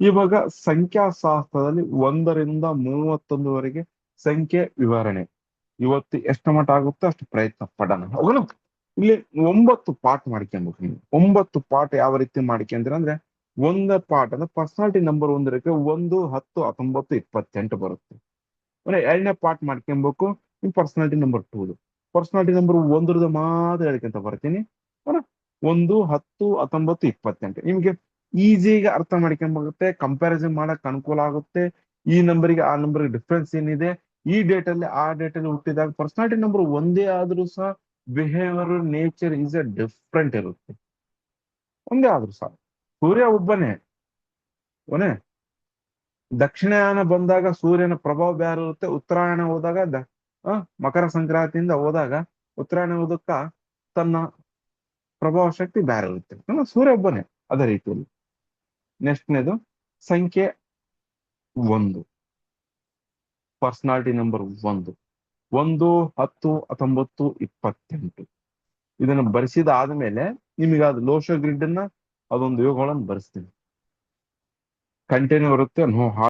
ಇವಾಗ ಸಂಖ್ಯಾಶಾಸ್ತ್ರದಲ್ಲಿ ಒಂದರಿಂದ ಮೂವತ್ತೊಂದುವರೆಗೆ ಸಂಖ್ಯೆ ವಿವರಣೆ. ಇವತ್ತು ಎಷ್ಟು ಮಟ್ಟ ಆಗುತ್ತೋ ಅಷ್ಟು ಪ್ರಯತ್ನ ಪಡೋಣ. ಹೋಗೋಣ ಇಲ್ಲಿ ಒಂಬತ್ತು ಪಾಠ ಮಾಡ್ಕೊಬೇಕು ನೀವು. ಒಂಬತ್ತು ಪಾಠ ಯಾವ ರೀತಿ ಮಾಡ್ಕೊಂಡ್ರೆ ಅಂದ್ರೆ ಒಂದ ಪಾಠ ಅಂದ್ರೆ ಪರ್ಸನಾಲಿಟಿ ನಂಬರ್ ಒಂದರಕ್ಕೆ ಒಂದು, ಹತ್ತು, ಹತ್ತೊಂಬತ್ತು, ಇಪ್ಪತ್ತೆಂಟು ಬರುತ್ತೆ. ಅಂದ್ರೆ ಎರಡನೇ ಪಾಠ ಮಾಡ್ಕೊಬೇಕು, ನಿಮ್ ಪರ್ಸನಾಲಿಟಿ ನಂಬರ್ ಟೂದು ಪರ್ಸನಾಲಿಟಿ ನಂಬರ್ ಒಂದ್ರದ್ದು ಮಾತ್ರ ಹೇಳ್ಕೊಂತ ಬರ್ತೀನಿ. ಒಂದು, ಹತ್ತು, ಹತ್ತೊಂಬತ್ತು, ಇಪ್ಪತ್ತೆಂಟು. ನಿಮ್ಗೆ ಈಸಿಯಾಗಿ ಅರ್ಥ ಮಾಡ್ಕೊಂಬಾಗುತ್ತೆ ಕಂಪ್ಯಾರಿಸನ್ ಮಾಡಕ್ ಅನುಕೂಲ ಆಗುತ್ತೆ. ಈ ನಂಬರಿಗೆ ಆ ನಂಬರ್ಗೆ ಡಿಫ್ರೆನ್ಸ್ ಏನಿದೆ? ಈ ಡೇಟ್ ಅಲ್ಲಿ ಆ ಡೇಟ್ ಅಲ್ಲಿ ಹುಟ್ಟಿದಾಗ ಪರ್ಸನಾಲಿಟಿ ನಂಬರ್ ಒಂದೇ ಆದ್ರೂ ಸಹ behaviour nature is a different ಇರುತ್ತೆ. ಒಂದೇ ಆದ್ರೂ ಸಹ. ಸೂರ್ಯ ಒಬ್ಬನೇ ಒನೆ ದಕ್ಷಿಣಾಯನ ಬಂದಾಗ ಸೂರ್ಯನ ಪ್ರಭಾವ ಬೇರೆ ಇರುತ್ತೆ. ಉತ್ತರಾಯಣ ಹೋದಾಗ ದ ಮಕರ ಸಂಕ್ರಾಂತಿಯಿಂದ ಹೋದಾಗ ಉತ್ತರಾಯಣ ಹೋದಕ್ಕ ತನ್ನ ಪ್ರಭಾವ ಶಕ್ತಿ ಬೇರೆ ಇರುತ್ತೆ. ಸೂರ್ಯ ಒಬ್ಬನೇ ಅದೇ ರೀತಿಯಲ್ಲಿ. ನೆಕ್ಸ್ಟ್ನೇದು ಸಂಖ್ಯೆ ಒಂದು. ಪರ್ಸನಾಲಿಟಿ ನಂಬರ್ ಒಂದು. ಒಂದು, ಹತ್ತು, ಹತ್ತೊಂಬತ್ತು, ಇಪ್ಪತ್ತೆಂಟು. ಇದನ್ನು ಬರೆಸಿದ ಆದ್ಮೇಲೆ ನಿಮಗೆ ಅದು ಲೋಶ ಗ್ರಿಡ್ ಅನ್ನ ಅದೊಂದು ಯೋಗಗಳನ್ನು ಬರೆಸ್ತೀನಿ. ಕಂಟಿನ್ಯೂ ಬರುತ್ತೆ, ನೋ